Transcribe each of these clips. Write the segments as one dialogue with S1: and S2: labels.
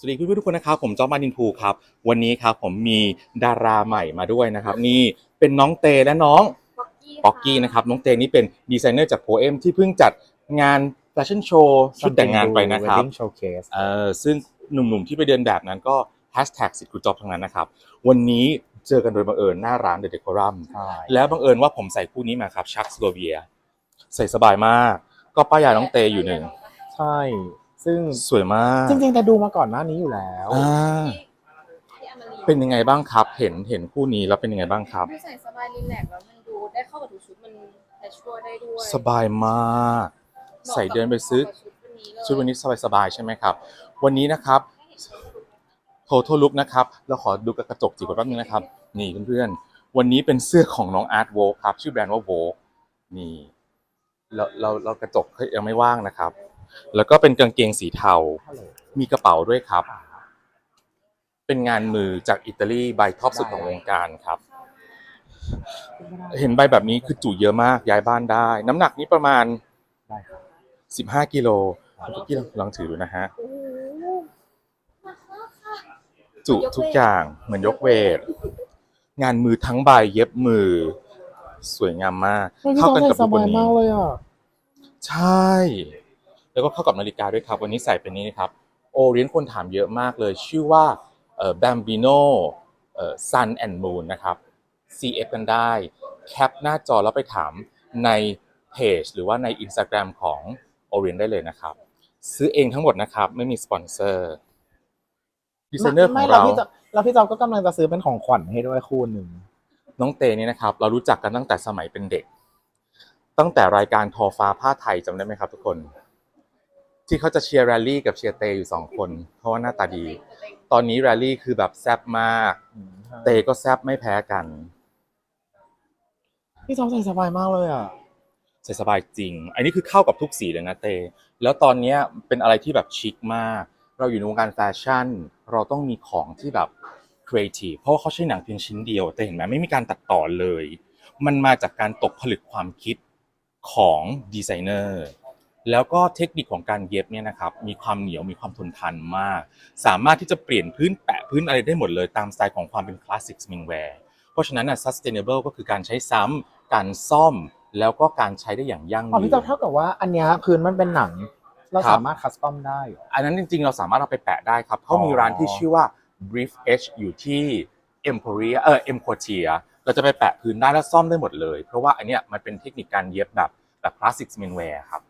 S1: สวัสดีคุณผู้ทุกคนนะครับผมจอมมานินภูครับ วันนี้ครับผมมีดาราใหม่มาด้วยนะครับ นี่เป็นน้องเตและน้องป๊อกกี้นะครับน้องเตนี่เป็นดีไซเนอร์จากโพเอมที่เพิ่งจัดงานแฟชั่นโชว์ชุดแต่งงานไปนะครับ
S2: Wedding Showcase
S1: เออซึ่งหนุ่มๆที่ไปเดินแบบนั้นก็แฮชแท็กสิทธิ์คุณจอบทั้งนั้นนะครับ วันนี้เจอกันโดยบังเอิญหน้าร้านเดอะเดคอรัม
S2: ใช่
S1: แล้วบังเอิญว่าผมใส่คู่นี้มาครับชักสโลเวีย ใส่สบายมาก ก็ป้ายยาน้องเตอยู่หนึ่ง
S2: ใช่ ซึ่ง
S1: สวยมาก
S2: จริงๆแต่ดูมาก่อนหน้านี้อยู่แล้ว
S1: อ่า เป็นยังไงบ้างครับ เห็นเห็นคู่นี้แล้วเป็นยังไงบ้างครับ
S3: ดูใส่สบายรีแลกซ์แล้วมันดูได้เข้ากับทุกชุดมันแคชชวลได้ด้วย
S1: สบายมากใส่เดินไปซื้อ
S3: เหมาะกับ
S1: ชุดวันนี้สบายๆใช่ไหมครับ วันนี้นะครับ total look นะครับ เราขอดูกระจกจิ๋วก่อนแป๊บนึงนะครับ นี่เพื่อนๆ วันนี้เป็นเสื้อของน้องอาร์ตโวครับ ชื่อแบรนด์ว่าโวนี่เราเราเรากระจกยังไม่ว่างนะครับ แล้วก็เป็นกางเกงสีเทา
S2: ฮัลโหล
S1: มีกระเป๋าด้วยครับ เป็นงานมือจากอิตาลีใบท็อปสุดของวงการครับ เห็นใบแบบนี้คือจุเยอะมากย้ายบ้านได้ น้ำหนักนี้ประมาณ
S2: ได้ครับ
S1: 15กิโลคุณตุ๊กกี้ลองลองถือดูนะฮะ
S3: โอ้โห
S1: จุทุกอย่างเหมือนยกเวท งานมือทั้งใบเย็บมือ สวยงามมาก เข้ากันกับ
S2: ส
S1: ลุควั
S2: บานย
S1: นี้
S2: มากเลยอะ
S1: ใช่ แล้วก็เข้ากับนาฬิกาด้วยครับ วันนี้ใส่เป็นนี้นะครับโอเรียนคนถามเยอะมากเลย ชื่อว่าเอ่อ Bambino เอ่อ Sun and Moon นะครับ CF กันได้ แคปหน้าจอแล้วไปถามในเพจหรือว่าใน Instagram ของ Orient ได้เลยนะครับ ซื้อเองทั้งหมดนะครับ ไม่มีสปอนเซอร์ดีไซเนอร์ขอ
S2: ไม่
S1: ง
S2: เรา
S1: เรา
S2: พี่จอแล้วพี่จอมก็กำลังจะซื้อเป็นของขวัญให้ด้วยคู่หนึ่ง
S1: น้องเตนี่นะครับ เรารู้จักกันตั้งแต่สมัยเป็นเด็ก ตั้งแต่รายการทอฟ้าผ้าไทยจำได้ไหมครับทุกคน ที่เขาจะเชียร์แรลลี่กับเชียร์เตอยู่สองคน เพราะว่าหน้าตาดี ตอนนี้แรลลี่คือแบบแซบมาก เตก็แซบไม่แพ้กัน
S2: พี่จอมใส่สบายมากเลยอะ
S1: ใส่สบายจริง อันนี้คือเข้ากับทุกสีเลยนะเต แล้วตอนเนี้ยเป็นอะไรที่แบบชิคมาก เราอยู่ในวงการแฟชั่น เราต้องมีของที่แบบครีเอทีฟ เพราะว่าเขาใช้หนังเพียงชิ้นเดียว แต่เห็นไหมไม่มีการตัดต่อเลย มันมาจากการตกผลึกความคิดของดีไซเนอร์ แล้วก็เทคนิคของการเย็บเนี่ยนะครับมีความเหนียวมีความทนทานมาก สามารถที่จะเปลี่ยนพื้นแปะพื้นอะไรได้หมดเลย ตามสไตล์ของความเป็นคลาสสิกสมิงแวร์เพราะฉะนั้นน่ะ sustainable ก็คือการใช้ซ้ำการซ่อมแล้วก็การใช้ได้อย่างยั่ง
S2: อ๋อ
S1: ยื
S2: พี่จอม
S1: น
S2: เท่ากับว่าอันเนี้ยพื้นมันเป็นหนัง เรา
S1: ครับ
S2: สามารถคัสตอมได้เหรอ
S1: อันนั้นจริงๆ เราสามารถเอาไปแปะได้ครับเขามีร้านที่ชื่อว่า Brief Edge อยู่ที่ Emporia เออ Emportia เราจะไปแปะพื้นได้แล้วซ่อมได้หมดเลย เพราะว่าอันเนี้ยมันเป็นเทคนิคการเย็บแบบแบบคลาสสิกเมนแวร์ครับอื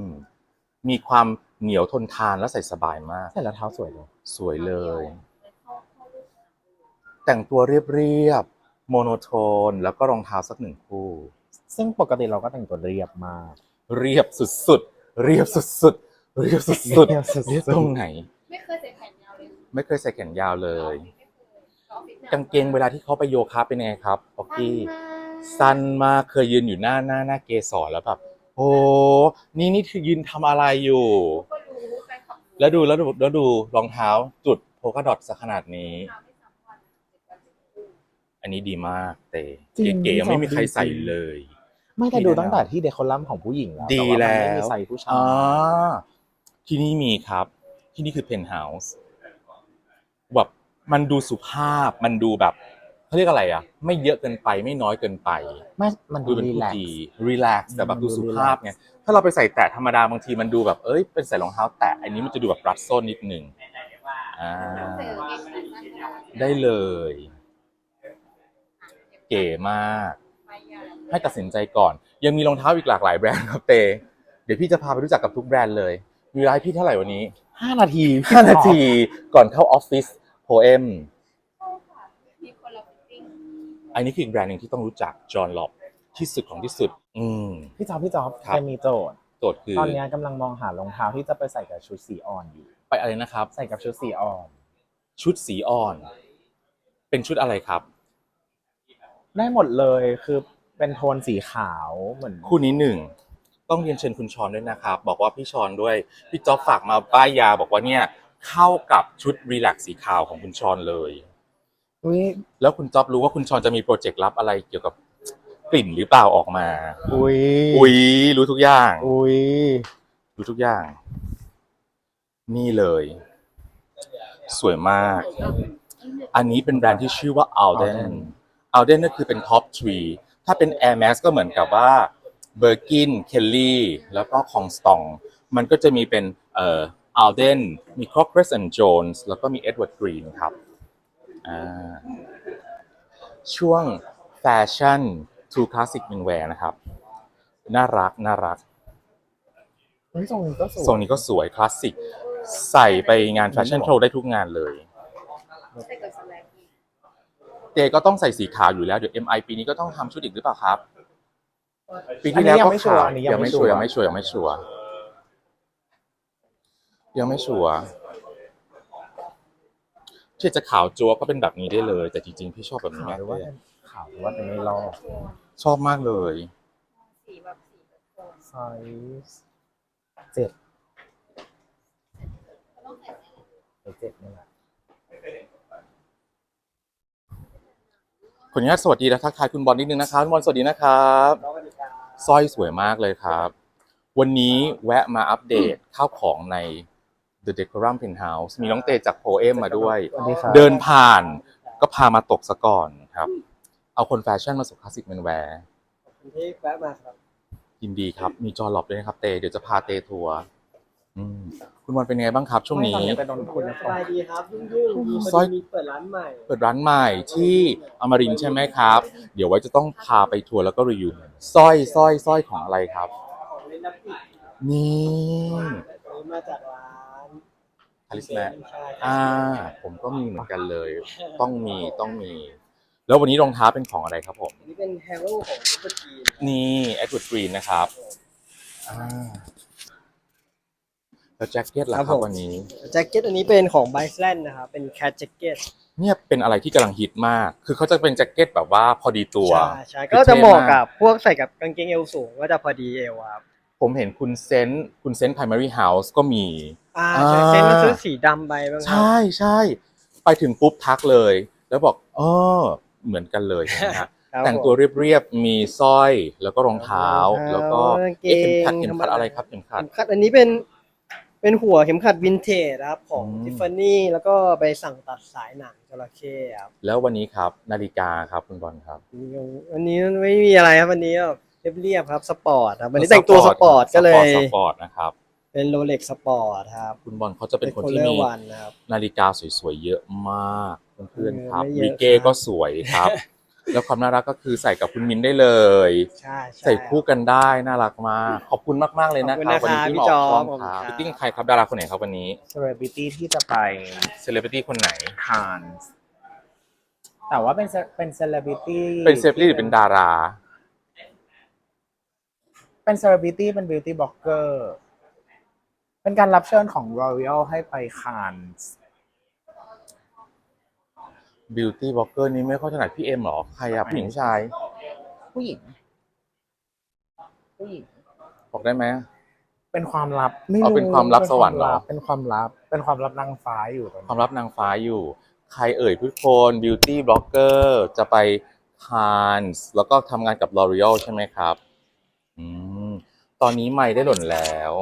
S1: มมีความเหนียวทนทานและใส่สบายมาก
S2: ใส่แล้วเท้าสวยเลย
S1: สวยเลย แต่งตัวเรียบๆ โมโนโทน แล้วก็รองเท้าสักหนึ่งคู่
S2: ซึ่งปกติเราก็แต่งตัวเรียบมาก
S1: เรียบสุดๆ เรียบสุดๆ เรียบสุด
S2: เรียบสุด
S1: ๆ
S2: ๆ
S1: เรียบตรงไหน
S3: ไม่เคยใส่แขนยาวเลย
S1: ไม่เคยใส่แขนยาวเลย
S3: ไม่เคยออฟฟิศนี่ย
S1: กางเกงเวลาที่เขาไปโยคะเป็นยังไงครับโอกี้
S3: สั้นมาก
S1: สั้นมากเคยยืนอยู่หน้าหน้าหน้าเกสรแล้วแบบ โอ้นี่นี่คือยืนทำอะไรอยู่
S3: ก็รู้แฟนคลับรู้
S1: แล้วดูแล้วดูแล้วดูรองเท้าจุดโพกาดอทซะขนาดนี้
S3: ทำไม่ซ้ำวันเจ็ดวันเจ็ดคู่
S1: อันนี้ดีมากเต
S2: จริง
S1: เก๋ๆยังไม่มีใครใส่
S2: จริง
S1: เลย
S2: ไม่แต่ดูตั้งแต่ที่เดคอลัมของผู้หญิงแล้ว
S1: ดี
S2: ต่า
S1: แล้ว
S2: มันไม่มีใส่ผู้ชาย
S1: อ่าที่นี่มีครับ ที่นี่คือเพนท์เฮาส์แบบมันดูสุภาพมันดูแบบ เขาเรียกอะไรอะ ไม่เยอะเกินไปไม่น้อยเกินไป
S2: ไม่มัน
S1: ดู
S2: ดู
S1: เป็น
S2: รี
S1: ผู้
S2: แลก
S1: ดี
S2: ซ์
S1: รีแลกซ์แต่แบบดู
S2: ดู
S1: สุ
S2: relax
S1: ภาพไงถ้าเราไปใส่แตะธรรมดาบางทีมันดูแบบเอ้ยเป็นใส่รองเท้าแตะอันนี้มันจะดูแบบรัดส้นนิดหนึ่งอ่า
S3: ใส่กางเกงขาสั้นก็
S1: ได้เลย เก๋มาก
S3: ไปยาว
S1: ให้ตัดสินใจก่อน ยังมีรองเท้าอีกหลากหลายแบรนด์ครับเต เดี๋ยวพี่จะพาไปรู้จักกับทุกแบรนด์เลย มีเวลาให้พี่เท่าไหร่วันนี้
S2: ห้านาที
S1: 5นาทีก่อนเข้าออฟฟิศโพเอม
S3: ใช่ค่ะมีคนละฟิตติ้ง
S1: อันนี้คืออีกแบรนด์หนึ่งที่ต้องรู้จักจอห์นล็อบที่สุดของที่สุด อืม
S2: พี่จอบพี่จอบ
S1: ครับ
S2: แค่มีโจทย์
S1: โจทย์คือ
S2: ตอนเนี้ยกำลังมองหารองเท้าที่จะไปใส่กับชุดสีอ่อนอยู่
S1: ไปอะไรนะครับ
S2: ใส่กับชุดสีอ่อน
S1: ชุดสีอ่อน เป็นชุดอะไรครับ
S2: ได้หมดเลยคือเป็นโทนสีขาวเหมือน
S1: คู่นี้หนึ่งต้องเรียนเชิญคุณชอนด้วยนะครับ บอกว่าพี่ชอนด้วย พี่จ๊อบฝากมาป้ายยาบอกว่าเนี่ย เข้ากับชุดรีแลกซ์สีขาวของคุณชอนเลย
S2: อุ้ย
S1: แล้วคุณจ๊อบรู้ว่าคุณชอนจะมีโปรเจกต์ลับอะไรเกี่ยวกับกลิ่นหรือเปล่าออกมา
S2: อุ้ย
S1: อุ๊ยรู้ทุกอย่าง
S2: อุ้ย
S1: รู้ทุกอย่าง นี่เลย สวยมาก อันนี้เป็นแบรนด์ที่ชื่อว่า Alden
S2: Alden
S1: Alden นั่นคือเป็นท็อปทรีถ้าเป็น Air Max ก็เหมือนกับว่า Birkin Kelly แล้วก็ Kongstong มันก็จะมีเป็นเอ่อ Alden มี Crocus and Jones แล้วก็มี Edward Green ครับอ่า ช่วงแฟชั่น True Classic Menswear นะครับ น่ารักน่ารัก
S2: เฮ้ยทรงนี้ก็สวย
S1: ทรงนี้ก็สวยคลาสสิก ใส่ไปงานแฟชั่นโชว์ได้ทุกงานเลย
S3: ใส่กับสแลกอีก
S1: เจก็ต้องใส่สีขาวอยู่แล้ว เดี๋ยว MI ปีนี้ก็ต้องทำชุดอีกหรือเปล่าครับ ปี
S2: อัน
S1: ที่
S2: นี้
S1: แล้ว
S2: ยัง
S1: ก็
S2: ไม่ชัวร์
S1: ขาว
S2: อันนี้
S1: ยังไม่ชัวร์ยังไม่ชัวร์
S2: ร์
S1: ยังไม่ชัวร์ยังไม่ชัวร์ ที่จะขาวจัวก็เป็นแบบนี้ได้เลย แต่จริงๆพี่ชอบแบบนี้
S2: ขาว
S1: มาก
S2: หรือ
S1: เล
S2: ว่ายเป็นขาวหรือว่าเป็นไม่ลอก
S1: ชอบมากเลย
S3: สีแบบสีแบบโทน
S2: ไซส์เจ็ด
S3: ก็ต้องใส่ใน
S2: เจ็ดนี่แหละ
S1: ขออนุญาตสวัสดีและทักทายคุณบอลนิดนึงนะครับคุณบอลสวัสดีนะครับสร้อยสวยมากเลยครับ วันนี้แวะมาอัปเดตข้าวของใน The Decorum Penthouse มีน้องเตจากโพเอมมาด้วย
S2: สวัสดีครับ
S1: เดินผ่านก็พามาตกซะก่อนครับ เอาคนแฟชั่นมาสู่คลาสสิกแมนแวร์
S4: คุณที่แวะมาครับ
S1: ยินดีครับ มีจอหลบด้วยนะครับเต เดี๋ยวจะพาเตทัวร์อืมคุณบอลเป็นไงบ้างครับ ช่วงนี้
S2: ไม่ตอไปโดนคุณ
S4: สบายดีครับ ยุ่งยุ่งๆมีพ
S1: สร้
S4: อ
S1: อย
S4: ดีมีเปิดร้านใหม่
S1: เปิดร้านใหม่ที่อมรินทร์ใช่ไหมครับ เดี๋ยวไว้จะต้องพาไปทัวร์แล้วก็รีวิวสร้อยสร้อยสร้อยของอะไรครับ
S4: ของเล่นนับปิด
S1: นี่
S4: ซื้อมาจากร้าน
S1: คาริสแม
S4: ใช่
S1: อ่า ผมก็มีเหมือนกันเลย ต้องมีต้องมี แล้ววันนี้รองเท้าเป็นของอะไรครับผม
S4: อันนี้เป็นแฮร์โร่ของซุปเปอร์จีน
S1: นี่แอดวูดกรีนนะครับอ่าแล้วแจ็คเก็ตล่ะครับวันนี้
S4: แจ็คเก็ตอันนี้เป็นของไบส์แลนด์นะครับ เป็นแคทแจ็คเก็ต
S1: เนี่ยเป็นอะไรที่กำลังฮิตมาก คือเขาจะเป็นแจ็คเก็ตแบบว่าพอดีตัว
S4: ใช่ใช่ก็จะเหมาะกับพวกใส่กับกางเกงเอวสูงก็จะพอดีเอวครับ
S1: ผมเห็นคุณเซนต์คุณเซนต์ primary house ก็มี
S4: อ่า
S1: อ่า
S4: ใช่เซนต์มันซื้อสีดำไปบ้างครับ
S1: ใช่ใช่ไปถึงปุ๊บทักเลย แล้วบอกเออเหมือนกันเลยนะฮะ
S4: ครับ
S1: แต่งตัวเรียบๆ มีสร้อยแล้วก็รองเท้า
S4: รองเท้า
S1: แล้วก็
S4: กางเกง
S1: เอ๊ะเข็มขัดเข็มขัด
S4: ธรรมดา
S1: อะไรครับเข็มขัด
S4: เข็มขัดอันนี้เป็นเป็นหัวเข็มขัดวินเทจครับ ของ
S1: อืม
S4: ทิฟฟานี่แล้วก็ไปสั่งตัดสายหนังจระเข้ครับ
S1: แล้ววันนี้ครับนาฬิกาครับคุณบอลครับ
S4: วันนี้ไม่มีอะไรครับวันนี้แบบ เรียบๆครับสปอร์ตครับวันนี้แต่งตัวสปอร์ตก็เลย
S1: สปอร์ตนะครับ
S4: เป็นโรเล็กสปอร์ตครับ
S1: คุณบอลเขาจะเป็นคน
S4: โค
S1: ที่
S4: เลอ
S1: มี
S4: ร์วันนะครับ
S1: นาฬิกาสวยๆเยอะมากเพื่อนๆครับ
S4: เออไม่เยอะ
S1: วิเก้
S4: ครับ
S1: ก็สวยครับ แล้วความน่ารักก็คือใส่กับคุณมินได้เลย
S4: ใช่ช่
S1: ใส่คู่กันได้น่ารักมากขอบคุณมากๆเลยนะค
S4: ข
S1: รั
S4: อ
S1: บบ
S4: คุณ
S1: วั
S4: นะครับ
S1: นี้ที่
S4: พี่
S1: มาอ
S4: จ
S1: อก
S4: อ
S1: ช่อง
S4: ขอบคุณ
S1: ครับ
S4: ครับ
S1: ฟิตติ้งใครครับดาราคนไหนครับวันนี้
S2: เซเลบริตี้ที่จะไป
S1: เซเลบริตี้คนไหน
S2: คานส์แต่ว่าเป็นเซเป็นเซเลบริตี้
S1: เป็นเซเลบริตี้หรือเป็นดารา
S2: เป็นเซเลบริตี้เป็นบิวตี้บล็อกเกอร์เป็นการรับเชิญของ Royal ให้ไปคานส์
S1: บิวตี้บล็อกเกอร์นี้ไม่ค่อยถนัดพี่เอ็มหรอ ใครอะผู้หญิงผู้ชาย
S2: ผู้หญิง ผู้หญิง
S1: บอกได้ไหม
S2: เป็นความลับไม่
S1: เอาเป็นความลับสวรรค์เหรอ
S2: เป็นความลับ เป็นความลับนางฟ้าอยู่ตอน
S1: ค
S2: นี้
S1: วามลับนางฟ้าอยู่ ใครเอ่ยทุกคนบิวตี้บล็อกเกอร์จะไปคานส์แล้วก็ทำงานกับ L'Oreal ใช่ไหมครับอืม ตอนนี้ไม่ได้หล่นแล้ว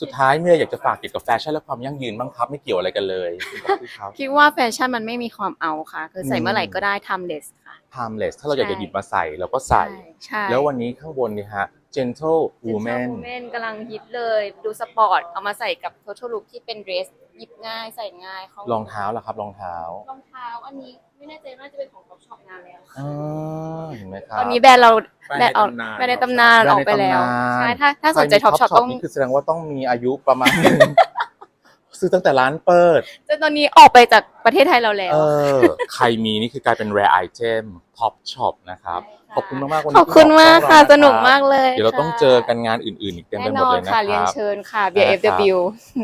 S1: สุดท้ายเมื่ออยากจะฝากเกี่ยวกับแฟชั่นและความยั่งยืนบ้างครับไม่เกี่ยวอะไรกันเลยคุณป๊อปปี้ครับ
S5: คิดว่าแฟชั่นมันไม่มีความเอาค่ะ คือใส่
S1: อืม
S5: เมื่อไหร่ก็ได้ timeless ค่ะ
S1: timeless ถ้าเราอยากจะ
S5: ใช่
S1: หยิบมาใส่เราก็ใส่
S5: ใช่
S1: แล้ววันนี้ข้างบนนี่ฮะ gentle woman
S5: เมนกำลังฮิตเลยดูสปอร์ตเอามาใส่กับ total look ที่เป็นเดรสหยิบง่ายใส่ง่ายของ
S1: รองเท้าล่ะครับรองเท้า
S5: รองเท้าอันนี้ ไม่แน่ใจน่าจะเป็นของ Top Shop นานแล้ว
S1: อ่าเห็นไหมครับ
S5: ตอนนี้แบรนด์เรา
S2: แบรนด์
S5: แบรนด์ออก
S2: ในตำนาน
S5: แบรนด์ในตำนานออกไปแล้วใช่ถ้าถ้าสนใจ Top Shop ต้อง
S1: นี่คือแสดงว่าต้องมีอายุประมาณซื้อตั้งแต่ร้านเปิด
S5: แต่ตอนนี้ออกไปจากประเทศไทยเราแล้ว
S1: เออ ใครมีนี่คือกลายเป็น rare item top shop นะครับ
S5: ใช่ค่ะ
S1: ขอบคุณมากๆวัน
S5: ข
S1: นี้
S5: อบคุณมากค่ะ
S1: ที่
S5: สนุก
S1: ออ
S5: มากเลย
S1: เดี๋ยวเราต้อง
S5: ค่ะ
S1: เจอกันงานอื่นๆ อีกเต็มไป
S5: แน่
S1: หม
S5: น
S1: ด
S5: อน
S1: เลยนะค
S5: ค่ะ
S1: รับ
S5: เรียนเชิญค่ะ BFW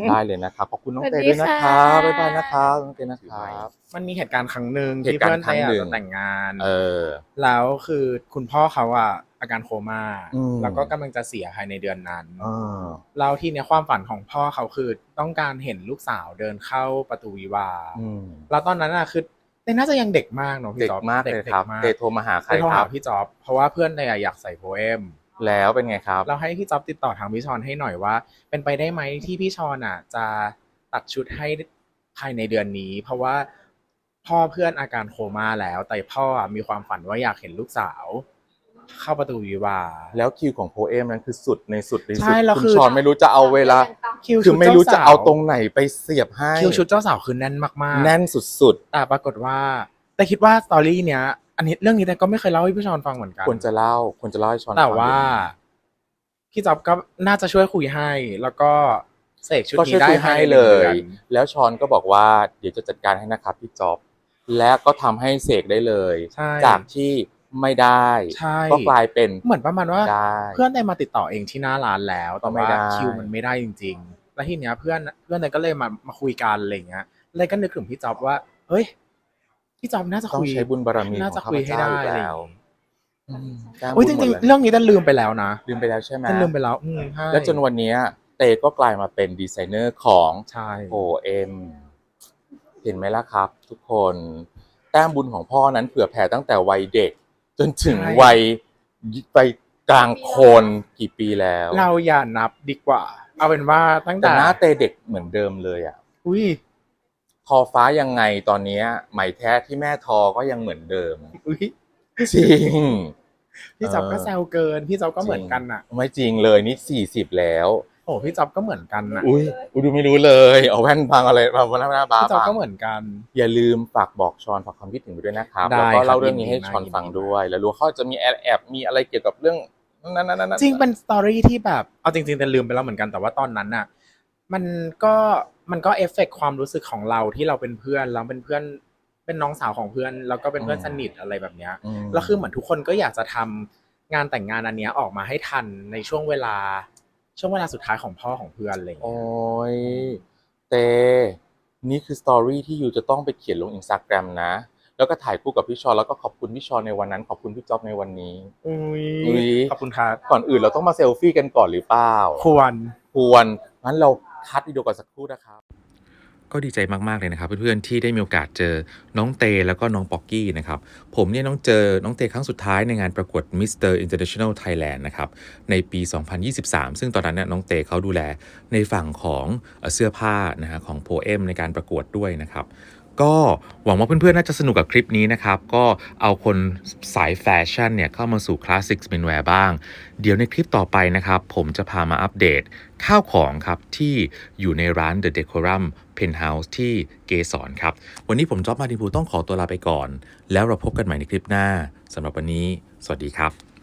S1: ได้เลยนะครับขอบคุณน้อง
S5: สวัส
S1: เต้
S5: ดี
S1: ด้วยนะครับ
S5: ค่ะ
S1: บ๊ายบายนะครับน้องเต้นะครับ
S2: มันมีเหตุการณ์ครั้งหนึ่ง
S1: เห
S2: ที่
S1: ตุการณ์
S2: เพื่อน
S1: ครั้
S2: เต้
S1: งหนึ่
S2: อะ
S1: ง
S2: จะแต่งงาน
S1: เออ
S2: แล้วคือคุณพ่อเขาอะอาการโคม่า
S1: อืม
S2: แล้วก็กำลังจะเสียภายในเดือนนั้น
S1: เออ
S2: แล้วทีเนี้ยความฝันของพ่อเขาคือต้องการเห็นลูกสาวเดินเข้าประตูวิวาห์
S1: อืม
S2: แล้วตอนนั้นอะคือ เต้น่าจะยังเด็กมากเนาะพี่
S1: เด็ก
S2: จ๊อบ
S1: มากเลยครับ
S2: ด็กๆมาก
S1: เต้โทรมาหาใคร
S2: เต้โทร
S1: ค
S2: หา
S1: รับ
S2: พี่จ๊อบเพราะว่าเพื่อนเต้อะอยากใส่โพเอม
S1: แล้วเป็นไงครับ
S2: เราให้พี่จ๊อบติดต่อทางพี่ชอนให้หน่อยว่า เป็นไปได้ไหมที่พี่ชอนอะ จะตัดชุดให้ภายในเดือนนี้ เพราะว่าพ่อเพื่อนอาการโคม่าแล้ว แต่พ่ออะมีความฝันว่าอยากเห็นลูกสาว เข้าประตูวิวาห์
S1: แล้วคิวของโพเอมนั้นคือสุดในสุดใน
S2: ใช่
S1: สุด
S2: แล้ว
S1: คุณ
S2: คือ
S1: ชอนไม่รู้จะเอาเวลา
S2: คิว
S1: คื
S2: ชุ
S1: อ
S2: ด
S1: ไม่
S2: เจ้า
S1: รู้จะ
S2: สาว
S1: เอาตรงไหนไปเสียบให้
S2: คิวชุดเจ้าสาวคือแน่นมากๆ
S1: แน่นสุด
S2: แต่ปรากฏว่า แต่คิดว่าสตอรี่เนี้ย อันนี้เรื่องนี้แต่ก็ไม่เคยเล่าให้พี่ชอนฟังเหมือนกัน
S1: ๆควรจะเล่าควรจะเล่าให้ชอน
S2: แต่
S1: ฟัง
S2: ว่า พี่จ๊อบก็น่าจะช่วยคุยให้ แล้วก็เสกชุด
S1: ก็
S2: นี้
S1: ช่วย
S2: ได้
S1: คุยให้เลย
S2: ภาในหนึ่งดือน
S1: แล้วชอนก็บอกว่าเดี๋ยวจะจัดการให้นะครับพี่จ๊อบและก็ทำให้เสกได้เลย
S2: ใช่
S1: จากที่ ไม่ได้
S2: ใช่
S1: ก็กลายเป็น
S2: เหมือนประมาณว่า
S1: ได้
S2: เพื่อนได้มาติดต่อเองที่หน้าร้านแล้วแต่
S1: ไม่
S2: ว่า
S1: ได้
S2: คิวมันไม่ได้จริง ๆ แล้วทีเนี้ยเพื่อนเพื่อนเนยก็เลยมามาคุยกันอะไรอย่างเงี้ยเลยก็นึกถึงพี่จ๊อบว่า เฮ้ย พี่จ๊อบน่าจะ
S1: ต้อง
S2: คุย
S1: ใช้บุญบารมีข
S2: น่า
S1: อง
S2: จะ
S1: ข้า
S2: คุ
S1: พ
S2: ยให้
S1: เจ้า
S2: ได้
S1: อีก
S2: อะไรอ
S1: แล้
S2: ย่าง
S1: ว
S2: งี้
S1: อืมแก้ม
S2: อุ้ยจ
S1: บุญหม
S2: ริ
S1: ด
S2: ง
S1: ล
S2: ๆเรื่องนี้ดันลืมไปแล้วนะ
S1: ลืมไปแล้วใช่ไหม
S2: ดันลืมไปแล้ว อืมใช่
S1: แล้วจนวันเนี้ยเตก็กลายมาเป็นดีไซเนอร์ของ
S2: ใช่
S1: โอเอ็มเห็นไหมล่ะครับ ทุกคน แต้มบุญของพ่อนั้นเผื่อแผ่ตั้งแต่วัยเด็ก จนถึงวัยไปกลางคนกี่ปีแล้ว
S2: เราอย่านับดีกว่า เอาเป็นว่าตั้ง
S1: แต่
S2: แต่
S1: หน้าเตเด็กเหมือนเดิมเลยอะ
S2: อุ้ย
S1: ทอฟ้ายังไงตอนเนี้ยไหมแท้ที่แม่ทอก็ยังเหมือนเดิม
S2: อุ้ย
S1: จริง
S2: พี่จ๊อบก็
S1: เออ
S2: แซวเกิน พี่จ๊อบก็เหมือนกันน่ะ
S1: ไม่จริงเลยนี่สี่สิบแล้ว
S2: โอ้พี่จ๊อบก็เหมือนกันน่ะ
S1: อุ้ยอุ้ยดูไม่รู้เลยเอาแว่นบังอะไรมาบนหน้าบ้า
S2: พี่จ๊อบ
S1: บัง
S2: ก็เหมือนกัน
S1: อย่าลืมฝากบอกชอนฝากความคิดถึงไปด้วยนะครับ
S2: ได้
S1: แล้วก็
S2: ครับ
S1: เล่าเรื่องนี้
S2: ยินดี
S1: ให้
S2: มาก
S1: ชอน
S2: ยินดี
S1: ฟังด้วย แล้วรู้เขาจะมีแอบแอบมีอะไรเกี่ยวกับเรื่องนั้นนั้นนั้น
S2: จริงเป็นสตอรี่ที่แบบเอาจริงๆแต่ลืมไปแล้วเหมือนกันแต่ว่าตอนนั้นน่ะ มันก็มันก็เอฟเฟกต์ความรู้สึกของเราที่เราเป็นเพื่อนเราเป็นเพื่อนเป็นน้องสาวของเพื่อน แล้วก็เป็นเพื่อนสนิทอะไรแบบเนี้ย
S1: ม
S2: แล้วคือเหมือนทุกคนก็อยากจะทำงานแต่งงานอันเนี้ยออกมาให้ทันในช่วงเวลา ช่วงเวลาสุดท้ายของพ่อของเพื่อนอะไรอย่าง
S1: โอ้
S2: เงี้ย
S1: ยเต นี่คือสตอรี่ที่ยูจะต้องไปเขียนลงอินสตาแกรมนะ แล้วก็ถ่ายคู่กับพี่ชอนแล้วก็ขอบคุณพี่ชอนในวันนั้น ขอบคุณพี่จ๊อบในวันนี้
S2: อุ้
S1: อุ๊ย
S2: ยขอบคุณครับ
S1: ก่อนอื่นเราต้องมาเซลฟี่กันก่อนหรือเปล่า
S2: ควร
S1: ควรงั้นเราคัดวิดีโอกันสักครู่นะครับ
S6: ก็ดีใจมากๆเลยนะครับ เพื่อนๆที่ได้มีโอกาสเจอน้องเตแล้วก็น้องป๊อกกี้นะครับผมเนี่ยน้องเจอน้องเตครั้งสุดท้ายในงานประกวด Mr. International Thailand นะครับในปี 2023 ซึ่งตอนนั้นเนี่ยน้องเตเขาดูแลในฝั่งของเอ่อเสื้อผ้านะฮะของโพเอมในการประกวดด้วยนะครับ ก็หวังว่าเพื่อนๆ น่าจะสนุกกับคลิปนี้นะครับ ก็เอาคนสายแฟชั่นเนี่ยเข้ามาสู่คลาสสิกส e n นแวร์บ้าง เดี๋ยวในคลิปต่อไปนะครับ ผมจะพามาอัปเดตข้าวของครับ ที่อยู่ในร้าน The Decorum Penthouse ที่เกสรครับ วันนี้ผมจ๊อบมาดินพูต้องขอตัวลาไปก่อน แล้วเราพบกันใหม่ในคลิปหน้าสำหรับวันนี้ สวัสดีครับ